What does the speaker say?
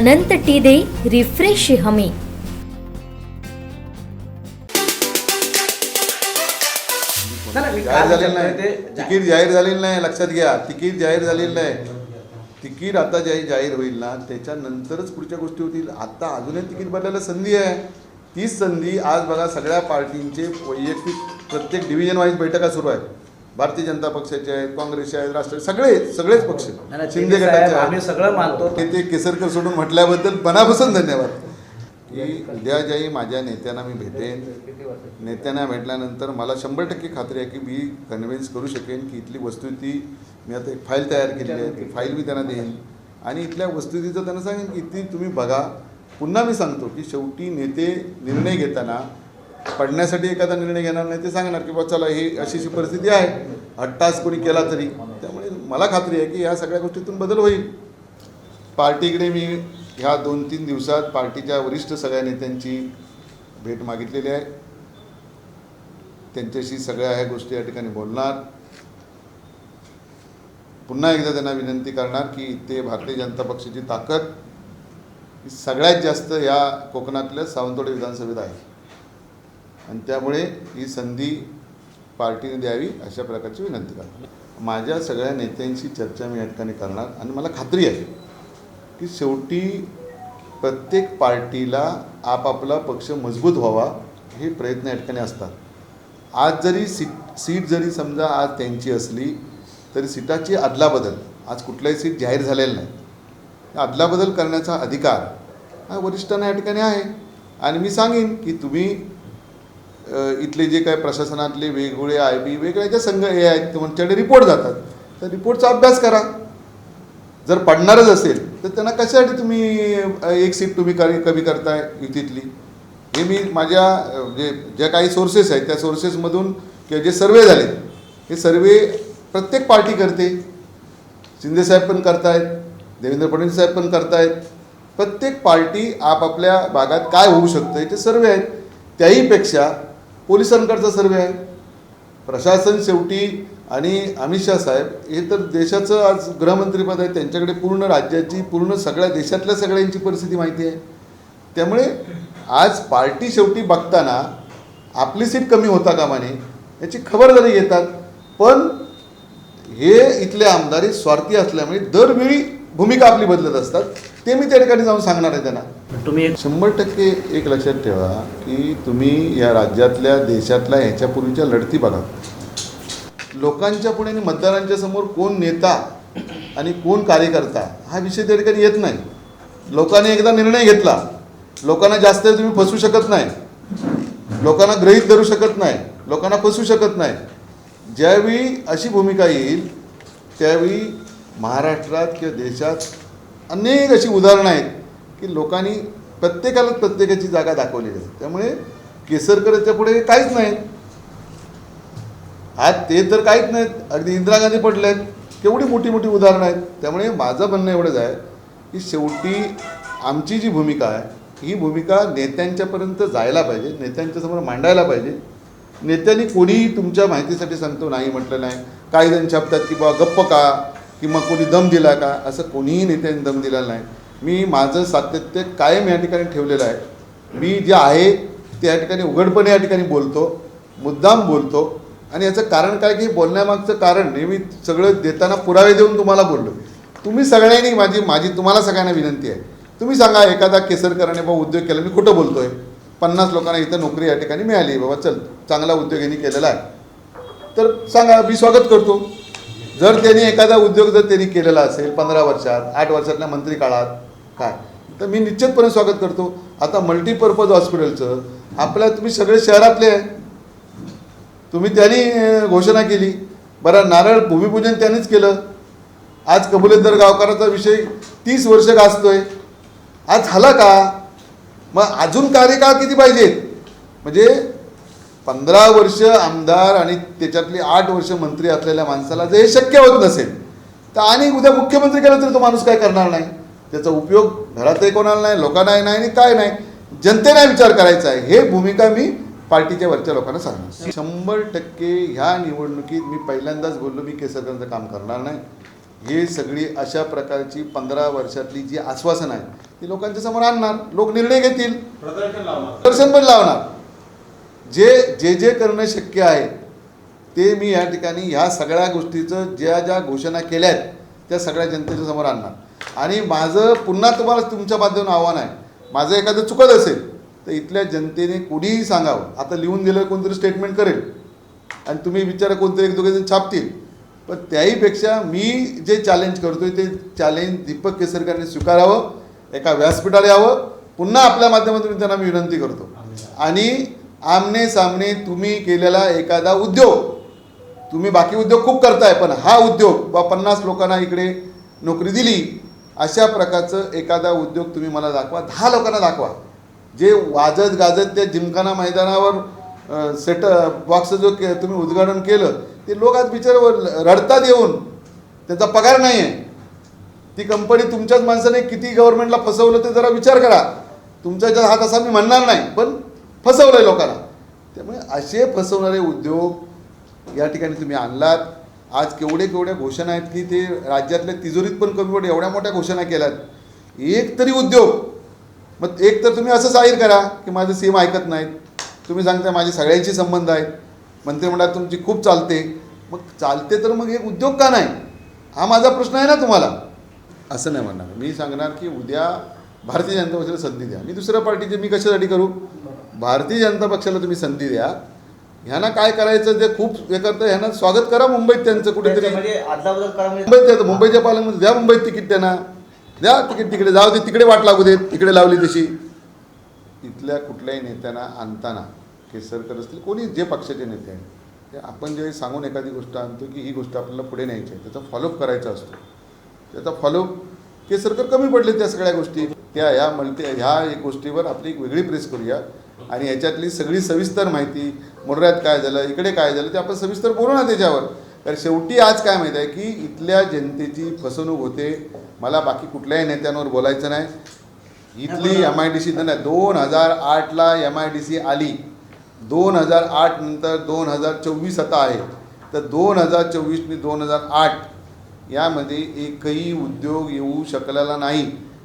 अनंत टी दे रिफ्रेश हमी. जाहीर झालेलं नाही. तिकीट जाहीर झालेलं नाही लक्षात घ्या. तिकीट जाहीर झालेलं नाही. तिकीट आता जे जाहीर होईल ना त्याच्यानंतरच पुढच्या गोष्टी होतील. आता अजूनही तिकीट बदलायला संधी आहे. तीच संधी आज बघा सगळ्या पार्टींचे वैयक्तिक प्रत्येक डिव्हिजन वाईज बैठका सुरू आहेत. भारतीय जनता पक्षाचे आहेत काँग्रेसचे आहेत राष्ट्रवादी सगळे सगळेच पक्ष शिंदे ते गटाचे. आम्ही सगळं मानतो. ते ते केसरकर सोडून म्हटल्याबद्दल मनापासून धन्यवाद की उद्या ज्याही माझ्या नेत्यांना मी भेटेन नेत्यांना भेटल्यानंतर मला शंभर टक्के खात्री आहे की मी कन्व्हिन्स करू शकेन की इथली वस्तुस्थिती मी आता एक फाईल तयार केलेली आहे ती फाईल मी त्यांना देईन आणि इथल्या वस्तुस्थितीचं त्यांना सांगेन की इथली तुम्ही बघा पुन्हा मी सांगतो की शेवटी नेते निर्णय घेताना पडण्यासाठी एखादा निर्णय घेणार नाही ते सांगणार की बा चला ही अशी अशी परिस्थिती आहे. हट्टास कोणी केला तरी. त्यामुळे मला खात्री आहे की या सगळ्या गोष्टीतून बदल होईल. पार्टीकडे मी ह्या दोन तीन दिवसात पार्टीच्या वरिष्ठ सगळ्या नेत्यांची भेट मागितलेली आहे. त्यांच्याशी सगळ्या ह्या गोष्टी या ठिकाणी बोलणार. पुन्हा एकदा त्यांना विनंती करणार की ते भारतीय जनता पक्षाची ताकद ही सगळ्यात जास्त या कोकणातल्या सावंतवाडी विधानसभेत आहे. आणि त्यामुळे ही संधी पार्टीने द्यावी अशा प्रकारची विनंती करणार माझ्या सगळ्या नेत्यांशी चर्चा मी या ठिकाणी करणार आणि मला खात्री आहे की शेवटी प्रत्येक पार्टीला आपापला पक्ष मजबूत व्हावा हे प्रयत्न या ठिकाणी असतात. आज जरी सीट सीट जरी समजा आज त्यांची असली तरी सीटाची अदलाबदल आज कुठल्याही सीट जाहीर झालेलं नाही. अदलाबदल करण्याचा अधिकार हा वरिष्ठांना या ठिकाणी आहे. आणि मी सांगेन की तुम्ही इथले जे काय प्रशासनातले वेगवेगळे आय बी वेगळ्या ज्या संघ हे आहेत तुमच्याकडे रिपोर्ट जातात. तर रिपोर्टचा अभ्यास करा. जर पडणारच असेल तर त्यांना कशासाठी तुम्ही एक सीट तुम्ही कमी करताय युतीतली? हे मी माझ्या जे ज्या काही सोर्सेस आहेत त्या सोर्सेसमधून किंवा जे सर्वे झाले हे सर्वे प्रत्येक पार्टी करते. शिंदेसाहेब पण करतायत देवेंद्र फडणवीस साहेब पण करतायत. प्रत्येक पार्टी आपापल्या भागात काय होऊ शकतं याचे सर्वे आहेत. त्याहीपेक्षा पोलिसांकडचा सर्वे आहे. प्रशासन शेवटी आणि अमित शहा साहेब हे तर देशाचं आज गृहमंत्रीपद आहे. त्यांच्याकडे पूर्ण राज्याची पूर्ण सगळ्या देशातल्या सगळ्यांची परिस्थिती माहिती आहे. त्यामुळे आज पार्टी शेवटी बघताना आपली सीट कमी होता कामा नये याची खबरदारी घेतात पण हे इथले आमदार स्वार्थी असल्यामुळे दरवेळी भूमिका आपली बदलत असतात. ते मी त्या ठिकाणी जाऊन सांगणार आहे त्यांना. तुम्ही एक शंभर टक्के एक लक्षात ठेवा की तुम्ही या राज्यातल्या देशातल्या ह्याच्यापूर्वीच्या लढती बघा. लोकांच्या पुढे आणि मतदारांच्या समोर कोण नेता आणि कोण कार्यकर्ता हा विषय त्या ठिकाणी येत नाही. लोकांनी एकदा निर्णय घेतला. लोकांना जास्त तुम्ही फसू शकत नाही. लोकांना गृहीत धरू शकत नाही. लोकांना फसू शकत नाही. ज्यावेळी अशी भूमिका येईल त्यावेळी महाराष्ट्रात किंवा देशात अनेक अशी उदाहरणं आहेत. की लोकांनी प्रत्येकाला प्रत्येकाची जागा दाखवलेली आहे. त्यामुळे केसरकरच्या पुढे काहीच नाही. आज ते तर काहीच नाहीत अगदी इंदिरा गांधी पडले आहेत केवढी मोठी मोठी उदाहरणं आहेत. त्यामुळे माझं म्हणणं एवढंच आहे की शेवटी आमची जी भूमिका आहे ही भूमिका नेत्यांच्यापर्यंत जायला पाहिजे. नेत्यांच्या समोर मांडायला पाहिजे. नेत्यांनी कोणीही तुमच्या माहितीसाठी सांगतो नाही म्हटलं नाही. काही जण छापतात की बा गप्प का? किंवा कोणी दम दिला का? असं कोणीही नेत्यांनी दम दिलेला नाही. मी माझं सातत्य कायम या ठिकाणी ठेवलेलं आहे. मी जे आहे ते या ठिकाणी उघडपणे या ठिकाणी बोलतो मुद्दाम बोलतो. आणि याचं कारण काय की बोलण्यामागचं कारण नेहमी सगळं देताना पुरावे देऊन तुम्हाला बोललो. तुम्ही सगळ्यांनी माझी माझी तुम्हाला सगळ्यांना विनंती आहे. तुम्ही सांगा एखादा केसरकराने बाबा उद्योग केला मी खोटं बोलतोय? पन्नास लोकांना इथं नोकरी या ठिकाणी मिळाली. बाबा चल चांगला उद्योग यांनी केलेला आहे. तर सांगा मी स्वागत करतो. जर त्यांनी एखादा उद्योग जर त्यांनी केलेला असेल पंधरा वर्षात आठ वर्षातल्या मंत्री काळात काय? तर मी निश्चितपणे स्वागत करतो. आता मल्टीपर्पज हॉस्पिटलचं आपल्या तुम्ही सगळे शहरातले आहे. तुम्ही त्यांनी घोषणा केली. बरं नारळ भूमिपूजन त्यांनीच केलं. आज कबुलेदर गावकराचा विषय तीस वर्ष गाजतोय. आज झाला का? मग अजून कार्यकाळ किती पाहिजेत म्हणजे पंधरा वर्ष आमदार आणि त्याच्यातली आठ वर्ष मंत्री असलेल्या माणसाला जर हे शक्य होत नसेल तर आणि उद्या मुख्यमंत्री केलं तरी तो माणूस काय करणार नाही? त्याचा उपयोग घरातही कोणाला नाही लोकांनाही नाही आणि काय नाही. जनतेने विचार करायचा आहे. हे भूमिका मी पार्टीच्या वरच्या लोकांना सांगणार. शंभर टक्के ह्या निवडणुकीत मी पहिल्यांदाच बोललो मी केसरकरांचं काम करणार नाही. हे सगळी अशा प्रकारची पंधरा वर्षातली जी आश्वासन आहे ती लोकांच्या समोर आणणार. लोक निर्णय घेतील. प्रदर्शन पण लावणार. जे जे जे करणं शक्य आहे ते मी या ठिकाणी ह्या सगळ्या गोष्टीचं ज्या ज्या घोषणा केल्या आहेत त्या सगळ्या जनतेच्या समोर आणणार. आणि माझं पुन्हा तुम्हाला तुमच्या माध्यमातून आव्हान आहे. माझं एखादं चुकत असेल तर इथल्या जनतेने कुणीही सांगावं. आता लिहून दिलं कोणतरी स्टेटमेंट करेल. आणि तुम्ही विचारा कोणतरी एक दोघे जण छापतील. पण त्याहीपेक्षा मी जे चॅलेंज करतो आहे ते चॅलेंज दीपक केसरकरांनी स्वीकारावं एका व्यासपीठाला यावं. पुन्हा आपल्या माध्यमातून त्यांना मी विनंती करतो. आणि आमने सामने तुम्ही केलेला एखादा उद्योग तुम्ही बाकी उद्योग खूप करताय पण हा उद्योग बा पन्नास लोकांना इकडे नोकरी दिली अशा प्रकारचं एखादा उद्योग तुम्ही मला दाखवा. दहा लोकांना दाखवा. जे वाजत गाजत त्या जिमखाना मैदानावर सेट बॉक्स जो के तुम्ही उद्घाटन केलं ते लोक आज बिचार रडतात येऊन. त्यांचा पगार नाही आहे ती कंपनी तुमच्याच माणसाने किती गव्हर्नमेंटला फसवलं ते जरा विचार करा. तुमच्या हात असा मी म्हणणार नाही पण फसवलं आहे लोकांना. त्यामुळे असे फसवणारे उद्योग या ठिकाणी तुम्ही आणलात. आज केवढे केवढ्या घोषणा आहेत की ते राज्यातल्या तिजोरीत पण कमी पडे एवढ्या मोठ्या घोषणा केल्यात. एक तरी उद्योग मग एक तर तुम्ही असं जाहीर करा की माझं सेम ऐकत नाहीत. तुम्ही सांगता माझे सगळ्यांशी संबंध आहेत मंत्रिमंडळात तुमची खूप चालते. मग चालते तर मग एक उद्योग का नाही? हा माझा प्रश्न आहे ना तुम्हाला? असं नाही म्हणणार. मी सांगणार की उद्या भारतीय जनता पक्षाला संधी द्या. मी दुसऱ्या पार्टीचे मी कशासाठी करू? भारतीय जनता पक्षाला तुम्ही संधी द्या. ह्यांना काय करायचं ते खूप हे करतं ह्यांना स्वागत करा मुंबईत त्यांचं कुठेतरी. म्हणजे म्हणजे मुंबईत द्या मुंबईच्या पालकमंत्री द्या मुंबईत तिकीट त्यांना. द्या तिकीट तिकडे जाऊ दे तिकडे वाट लागू देत इकडे लावली तशी. इथल्या कुठल्याही नेत्यांना आणताना केसरकर असतील कोणी जे पक्षाचे नेते आहेत ते आपण जे सांगून एखादी गोष्ट आणतो की ही गोष्ट आपल्याला पुढे न्यायची आहे त्याचा फॉलोअप करायचा असतो. त्याचा फॉलोअप केसरकर कमी पडले त्या सगळ्या गोष्टी. त्या ह्या मल्टी ह्या एक गोष्टीवर आपली एक वेगळी प्रेस करूया. आणि याच्यातली सगळी सविस्तर माहिती मोरऱ्यात काय झालं इकडे काय झालं ते आपण सविस्तर बोलू ना त्याच्यावर. कारण शेवटी आज काय माहीत आहे की इथल्या जनतेची फसवणूक होते. मला बाकी कुठल्याही नेत्यांवर बोलायचं नाही. इथली एम आय डी सी नाही दोन हजार आठला एम आय डी सी आली. दोन हजार आठ नंतर दोन हजार चोवीस आता आहे. तर दोन हजार चोवीसनी दोन हजार आठ यामध्ये एकही उद्योग येऊ शकलेला नाही.